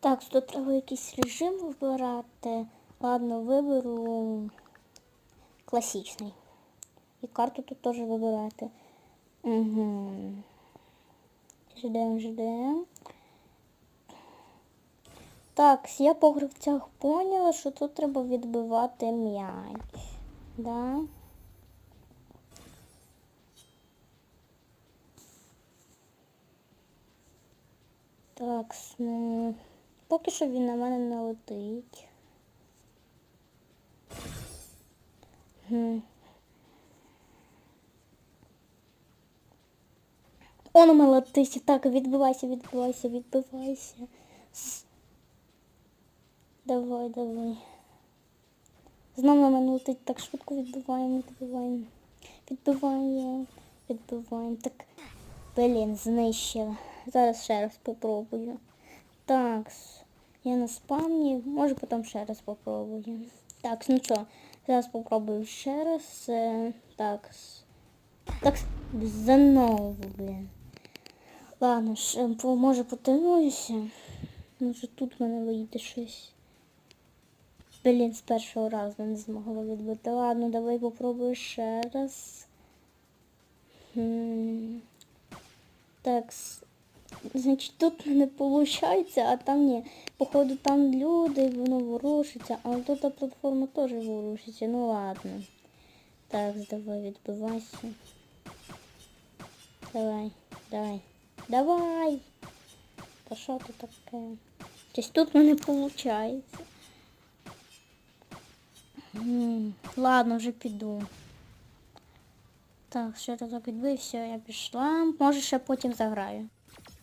Так, тут треба якийсь режим вибирати. Ладно, виберу класичний. І карту тут теж вибирати. Угу. Ждем, ждем. Так, я по гравцях поняла, що тут треба відбивати м'яч. Да? Так, поки що він на мене не летить. Гм. Он у мене летить. Так, відбивайся, відбивайся, відбивайся. Давай, давай. Знову на мене летить так швидко відбиваємо, відбиваємо. Відбиваємо, відбиваємо. Так, блін, знищила. Зараз ще раз попробую. Так, я на спамні, може потім ще раз попробую. Так, ну що, зараз попробую ще раз. Е, Так, так, знову, блін. Ладно, ще, може потренуюся. Може тут мене вийде щось. Блін, з першого разу не змогла відбити. Ладно, давай попробую ще раз. Так, значить, тут не виходить, а там ні. Походу там люди, воно ворушиться, а тут платформа теж ворушиться. Ну ладно. Так, давай відбивайся. Давай, давай. Давай. Та що тут таке? Щось тут мене виходить. Ладно, вже піду. Так, ще разок відбився, я пішла. Може ще потім заграю.